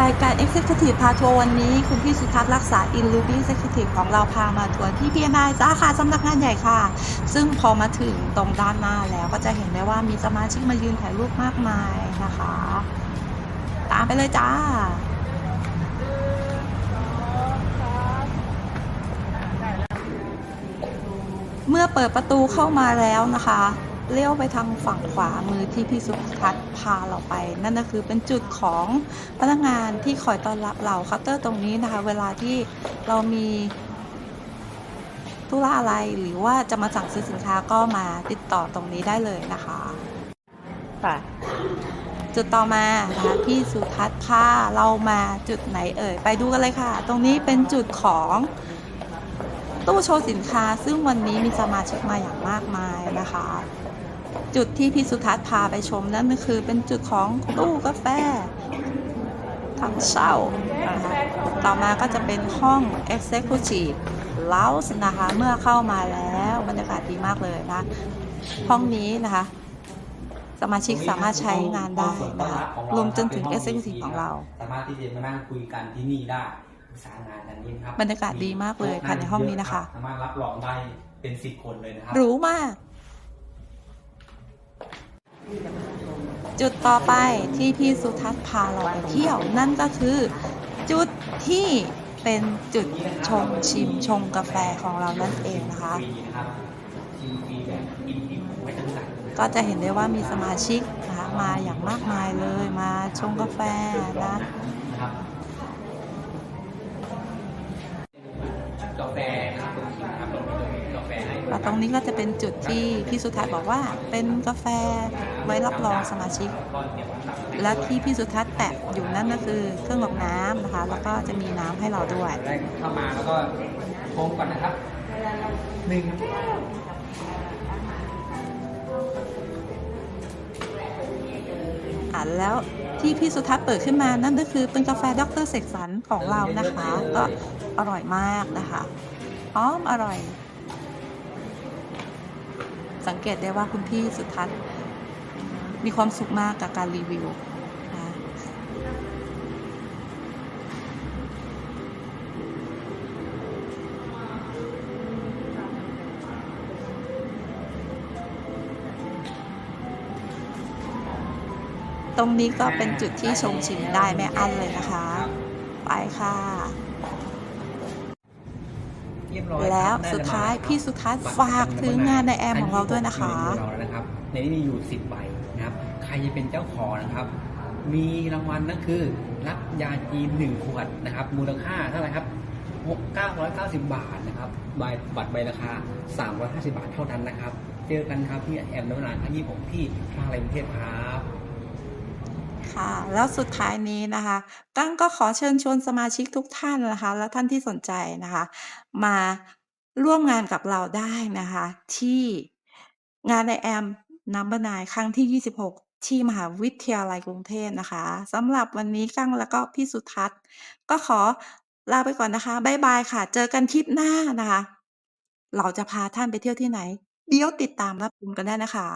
รายการ Executive พาทัวร์วันนี้ คุณพี่สุทัศน์รักษาอินลูบี้ Executive ของเราพามาทัวร์ที่ PNI สาขาสำนักงานใหญ่ค่ะ ซึ่งพอมาถึงตรงด้านหน้าแล้วก็จะเห็นได้ว่ามีสมาชิกมายืนถ่ายรูปมากมายนะคะ ตามไปเลยจ้าเมื่อเปิดประตูเข้ามาแล้วนะคะ เลี้ยวไปทางฝั่งขวามือที่พี่สุทัศน์พาเราไป นั่นก็คือเป็นจุดของพนักงานที่คอยต้อนรับเราเคาน์เตอร์ตรงนี้นะคะ เวลาที่เรามีธุระอะไรหรือว่าจะมาสั่งซื้อสินค้าก็มาติดต่อตรงนี้ได้เลยนะคะค่ะจุดต่อมานะคะพี่สุทัศน์พาเรามาจุดไหนเอ่ยไปดูกันเลยค่ะ ตรงนี้เป็นจุดของตู้โชว์สินค้า ซึ่งวันนี้มีสมาชิกมาอย่างมากมายนะคะ จุดที่พี่สุทัศน์พาไปชมนั่นก็คือเป็นจุดของตู้กาแฟทางเช่านะคะต่อมาก็จะเป็นห้อง Executive Lounge นะคะเมื่อเข้ามาแล้วบรรยากาศดีมากเลยนะห้องนี้นะคะสมาชิกสามารถใช้งานได้นะคะรวมจนถึง Executive ของเรา สามารถที่จะมานั่งคุยกันที่นี่ได้ปรึกษางานกันนี่ครับบรรยากาศดีมากเลยภายในห้องนี้นะคะ สามารถรับรองได้เป็นสิบคนเลยนะครัหรูมาก จุดต่อไปที่พี่สุทัศน์พาเราไปเที่ยวนั่นก็คือจุดที่เป็นจุดชมชิมชงกาแฟของเรานั่นเองนะคะ ก็จะเห็นได้ว่ามีสมาชิกนะคะมาอย่างมากมายเลยมาชงกาแฟนะ แฟให้แล้วตรงนี้ก็จะเป็นจุดที่พี่สุทัศน์บอกว่าเป็นกาแฟไว้รับรองสมาชิกก็เดี๋ยวผมตัดและที่พี่สุทัศน์แตะอยู่นั่นก็คือเครื่องกรอกน้ำนะคะ แล้วก็จะมีน้ำให้เราด้วยได้เข้ามาแล้วก็โค้งก่อนนะครับหนึ่งอ่านแล้วที่พี่สุทัศน์เปิดขึ้นมานั่นก็คือเป็นกาแฟดรเสกสรรของเรานะคะ ก็อร่อยมากนะคะหอมอร่อย สังเกตได้ว่าคุณพี่สุทัศน์มีความสุขมากกับการรีวิวนะตรงนี้ก็เป็นจุดที่ชมชิมได้ไม่อั้นเลยนะคะ ไปค่ะ แล้วครับสุดท้ายน่จะมพี่สุทัศน์ฝากถึงงานในแอมของเราด้วยนะคะในเรานะครับในนี้มีอยู่10ใบนะครับ ใครจะเป็นเจ้าของนะครับ มีรางวัลนั่นคือ รับยาจีน1ขวดนะครับ มูลค่าเท่าไหร่ครับ6 990 บาทนะครับใบบัตรใบราคา 350 บาทเท่านั้นนะครับ เจอกันครับที่แอมน้ำนานทั้งยี่ผมที่ทางไรกรุงเทพครับ ค่ะ แล้วสุดท้ายนี้นะคะ กั้งก็ขอเชิญชวนสมาชิกทุกท่านนะคะ และท่านที่สนใจนะคะ มาร่วมงานกับเราได้นะคะ ที่งานในแอมนัมเบอร์นครั้งที่ 26 ที่มหาวิทยาลัยกรุงเทพนะคะสำหรับวันนี้กั้งแล้วก็พี่สุทัศน์ ก็ขอลาไปก่อนนะคะบ๊ายบายค่ะ เจอกันคลิปหน้านะคะ เราจะพาท่านไปเที่ยวที่ไหน เดี๋ยวติดตามรับชมกันได้นะคะ